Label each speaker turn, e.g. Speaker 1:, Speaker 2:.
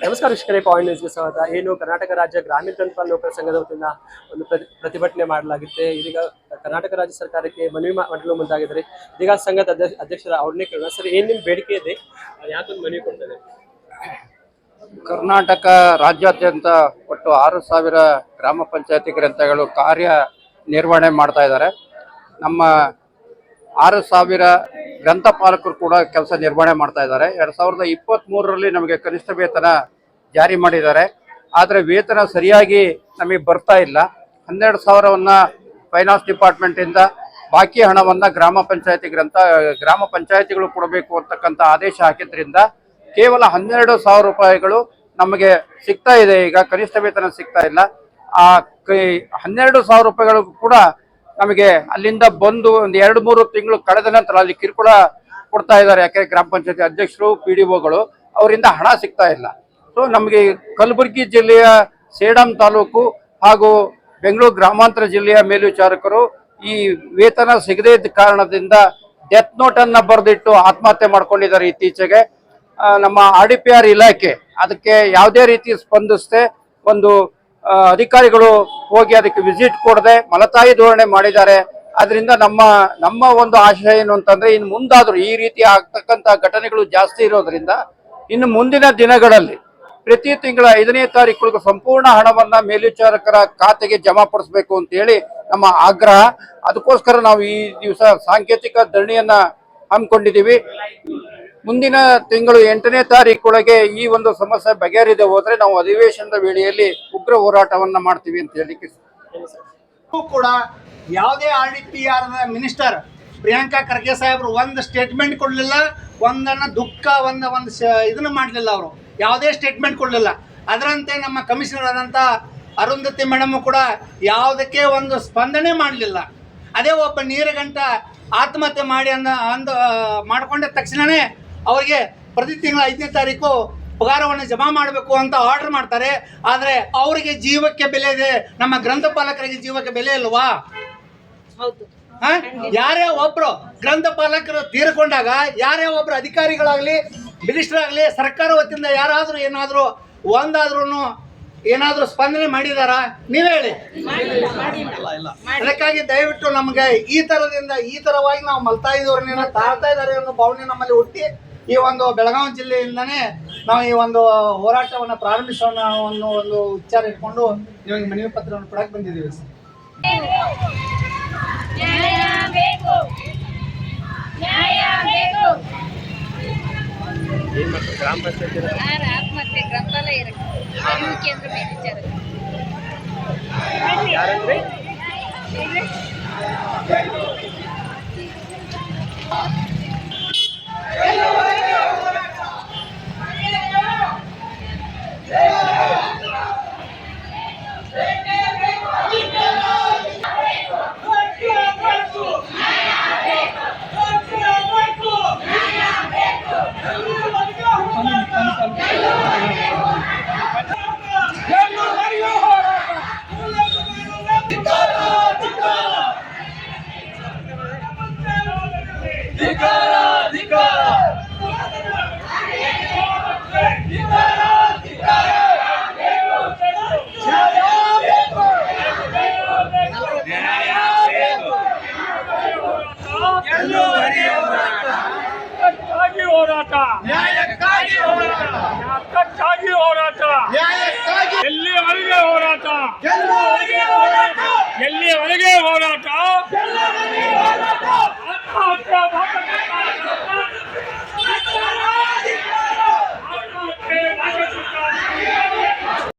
Speaker 1: ನಮಸ್ಕಾರ ವೀಕ್ಷಕರೇ, ಪಾಯಿಂಟ್ ನ್ಯೂಸ್ಗೆ ಸ್ವಾಗತ. ಏನು ಕರ್ನಾಟಕ ರಾಜ್ಯ ಗ್ರಾಮೀಣ ಗ್ರಂಥಪಾಲ ನೌಕರ ಸಂಘದ ವತಿಯಿಂದ ಒಂದು ಪ್ರತಿ ಪ್ರತಿಭಟನೆ ಮಾಡಲಾಗುತ್ತೆ. ಇದೀಗ ಕರ್ನಾಟಕ ರಾಜ್ಯ ಸರ್ಕಾರಕ್ಕೆ ಮನವಿ ಮಾಡಲು ಮುಂದಾಗಿದ್ದಾರೆ. ಇದೀಗ ಸಂಘದ ಅಧ್ಯ- ಅಧ್ಯಕ್ಷರ ಅವ್ರನ್ನೇ ಕೇಳೋಣ. ಸರ್ ನಿಮ್ಮ ಬೇಡಿಕೆ ಇದೆ? ಯಾಕೊಂದು ಮನವಿ ಕೊಡ್ತಾರೆ?
Speaker 2: ಕರ್ನಾಟಕ ರಾಜ್ಯಾದ್ಯಂತ ಒಟ್ಟು ಆರು ಸಾವಿರ ಗ್ರಾಮ ಪಂಚಾಯತಿ ಗ್ರಂಥಗಳು ಕಾರ್ಯ ನಿರ್ವಹಣೆ ಮಾಡ್ತಾ ಇದ್ದಾರೆ. ನಮ್ಮ ಆರು ಸಾವಿರ ಗ್ರಂಥಪಾಲಕರು ಕೂಡ ಕೆಲಸ ನಿರ್ವಹಣೆ ಮಾಡ್ತಾ ಇದ್ದಾರೆ. ಎರಡ್ ಸಾವಿರದ ಇಪ್ಪತ್ತ್ಮೂರರಲ್ಲಿ ನಮಗೆ ಕನಿಷ್ಠ ವೇತನ ಜಾರಿ ಮಾಡಿದ್ದಾರೆ. ಆದರೆ ವೇತನ ಸರಿಯಾಗಿ ನಮಗೆ ಬರ್ತಾ ಇಲ್ಲ. ಹನ್ನೆರಡು ಸಾವಿರವನ್ನು ಫೈನಾನ್ಸ್ ಡಿಪಾರ್ಟ್ಮೆಂಟಿಂದ ಬಾಕಿ ಹಣವನ್ನು ಗ್ರಾಮ ಪಂಚಾಯತಿ ಗ್ರಂಥ, ಗ್ರಾಮ ಪಂಚಾಯತಿಗಳು ಕೊಡಬೇಕು ಅಂತಕ್ಕಂಥ ಆದೇಶ ಹಾಕಿದ್ರಿಂದ ಕೇವಲ ಹನ್ನೆರಡು ಸಾವಿರ ರೂಪಾಯಿಗಳು ನಮಗೆ ಸಿಗ್ತಾ ಇದೆ. ಈಗ ಕನಿಷ್ಠ ವೇತನ ಸಿಗ್ತಾ ಇಲ್ಲ. ಆ ಕೈ ಹನ್ನೆರಡು ಸಾವಿರ ರೂಪಾಯಿಗಳಿಗೂ ಕೂಡ ನಮಗೆ ಅಲ್ಲಿಂದ ಬಂದು ಒಂದು ಎರಡು ಮೂರು ತಿಂಗಳು ಕಳೆದ ನಂತರ ಅಲ್ಲಿ ಕಿರುಕುಳ ಕೊಡ್ತಾ ಇದ್ದಾರೆ. ಯಾಕೆ? ಗ್ರಾಮ ಪಂಚಾಯತಿ ಅಧ್ಯಕ್ಷರು, ಪಿ ಡಿ ಒಗಳು ಅವರಿಂದ ಹಣ ಸಿಗ್ತಾ ಇಲ್ಲ. ಸೊ ನಮಗೆ ಕಲಬುರಗಿ ಜಿಲ್ಲೆಯ ಸೇಡಂ ತಾಲೂಕು ಹಾಗೂ ಬೆಂಗಳೂರು ಗ್ರಾಮಾಂತರ ಜಿಲ್ಲೆಯ ಮೇಲ್ವಿಚಾರಕರು ಈ ವೇತನ ಸಿಗದೇ ಇದ್ದ ಕಾರಣದಿಂದ ಡೆತ್ ನೋಟ್ ಅನ್ನ ಬರೆದಿಟ್ಟು ಆತ್ಮಹತ್ಯೆ ಮಾಡ್ಕೊಂಡಿದ್ದಾರೆ ಇತ್ತೀಚೆಗೆ. ನಮ್ಮ ಆರ್ ಡಿ ಪಿ ಆರ್ ಇಲಾಖೆ ಅದಕ್ಕೆ ಯಾವುದೇ ರೀತಿ ಸ್ಪಂದಿಸದೆ ಒಂದು ಅಧಿಕಾರಿಗಳು ಹೋಗಿ ಅದಕ್ಕೆ ವಿಸಿಟ್ ಕೊಡದೆ ಮಲತಾಯಿ ಧೋರಣೆ ಮಾಡಿದ್ದಾರೆ. ಅದರಿಂದ ನಮ್ಮ ನಮ್ಮ ಒಂದು ಆಶಯ ಏನು ಅಂತಂದ್ರೆ ಇನ್ನು ಮುಂದಾದರೂ ಈ ರೀತಿ ಆಗ್ತಕ್ಕಂಥ ಘಟನೆಗಳು ಜಾಸ್ತಿ ಇರೋದ್ರಿಂದ ಇನ್ನು ಮುಂದಿನ ದಿನಗಳಲ್ಲಿ ಪ್ರತಿ ತಿಂಗಳ ಐದನೇ ತಾರೀಕು ಸಂಪೂರ್ಣ ಹಣವನ್ನ ಮೇಲ್ವಿಚಾರಕರ ಖಾತೆಗೆ ಜಮಾ ಪಡಿಸಬೇಕು ಅಂತ ಹೇಳಿ ನಮ್ಮ ಆಗ್ರಹ. ಅದಕ್ಕೋಸ್ಕರ ನಾವು ಈ ದಿವಸ ಸಾಂಕೇತಿಕ ಧರಣಿಯನ್ನ ಹಮ್ಮಿಕೊಂಡಿದ್ದೀವಿ. ಮುಂದಿನ ತಿಂಗಳು ಎಂಟನೇ ತಾರೀಕೊಳಗೆ ಈ ಒಂದು ಸಮಸ್ಯೆ ಬಗೆಹರಿದೆ ಹೋದ್ರೆ ನಾವು ಅಧಿವೇಶನದ ವೇಳೆಯಲ್ಲಿ ಉಗ್ರ ಹೋರಾಟವನ್ನ ಮಾಡ್ತೀವಿ ಅಂತ ಹೇಳಿಕ್ಕೆ
Speaker 3: ಕೂಡ ಯಾವುದೇ R D P R minister Priyanka Kharge ಸಾಹೇಬ್ರು ಒಂದು ಸ್ಟೇಟ್ಮೆಂಟ್ ಕೊಡಲಿಲ್ಲ, ಒಂದನ್ನ ದುಃಖ, ಒಂದು ಒಂದು ಇದನ್ನ ಮಾಡಲಿಲ್ಲ ಅವರು. ಯಾವುದೇ ಸ್ಟೇಟ್ಮೆಂಟ್ ಕೊಡಲಿಲ್ಲ. ಅದರಂತೆ ನಮ್ಮ ಕಮಿಷನರ್ ಆದಂಥ ಅರುಂಧತಿ ಮೇಡಮ್ ಕೂಡ ಯಾವುದಕ್ಕೆ ಒಂದು ಸ್ಪಂದನೆ ಮಾಡಲಿಲ್ಲ. ಅದೇ ಒಬ್ಬ ನೀರಗಂಟ ಆತ್ಮಹತ್ಯೆ ಮಾಡಿ ಅಂದ ಅಂದು ಮಾಡಿಕೊಂಡ ತಕ್ಷಣವೇ ಅವರಿಗೆ ಪ್ರತಿ ತಿಂಗಳ ಐದನೇ ತಾರೀಕು ಪಗಾರವನ್ನು ಜಮಾ ಮಾಡಬೇಕು ಅಂತ ಆರ್ಡರ್ ಮಾಡ್ತಾರೆ. ಆದರೆ ಅವರಿಗೆ ಜೀವಕ್ಕೆ ಬೆಲೆ ಇದೆ. ನಮ್ಮ ಗ್ರಂಥಪಾಲಕರಿಗೆ ಜೀವಕ್ಕೆ ಬೆಲೆ ಇಲ್ವಾ? ಹ? ಯಾರೇ ಒಬ್ರು ಗ್ರಂಥಪಾಲಕರು ತೀರಿಕೊಂಡಾಗ ಯಾರೇ ಒಬ್ರು ಅಧಿಕಾರಿಗಳಾಗ್ಲಿ ಮಿನಿಸ್ಟರ್ ಆಗಲಿ ಸರ್ಕಾರ ವತಿಯಿಂದ ಯಾರಾದರೂ ಏನಾದರೂ ಒಂದಾದ್ರೂ ಏನಾದರೂ ಸ್ಪಂದನೆ ಮಾಡಿದಾರಾ? ನೀವೇ ಹೇಳಿ. ಅದಕ್ಕಾಗಿ ದಯವಿಟ್ಟು ನಮಗೆ ಈ ತರದಿಂದ ಈ ತರವಾಗಿ ನಾವು ಮಲ್ತಾ ಇದ್ದವ್ರನ್ನ ತಾಳ್ತಾ ಇದ್ದಾರೆ ಅನ್ನೋ ಭಾವನೆ ನಮ್ಮಲ್ಲಿ ಹುಟ್ಟಿ ಈ ಒಂದು ಬೆಳಗಾವಿ ಜಿಲ್ಲೆಯಿಂದನೇ ನಾವು ಈ ಒಂದು ಹೋರಾಟವನ್ನು ಪ್ರಾರಂಭಿಸೋಣ ಅನ್ನೋ ಒಂದು ವಿಚಾರ ಇಟ್ಕೊಂಡು ನಿಮಗೆ ಮನವಿ ಪತ್ರವನ್ನು ಕೊಡಕ್ಕೆ ಬಂದಿದ್ದೀವಿ ಸರ್.
Speaker 4: ನ್ಯಾಯ ಬೇಕು ನ್ಯಾಯ ಬೇಕು
Speaker 1: ಏನ್ ಮಾಡ್ತಾರೆ ಗ್ರಾಮ ಪಂಚಾಯತಿ
Speaker 4: ಆತ್ಮಹತ್ಯೆ ಗ್ರಂಥಾಲಯ ಇರಕ್ಕೆ ಕೇಂದ್ರ ಮೇಲ್ವಿಚಾರ.
Speaker 1: ಯಾರಂದ್ರೆ?
Speaker 5: ನ್ಯಾಯಕ್ಕಾಗಿ ಹೋರಾಟ ನ್ಯಾಯಕ್ಕಾಗಿ ಹೋರಾಟ ಎಲ್ಲಿವರೆಗೆ ಹೋರಾಟ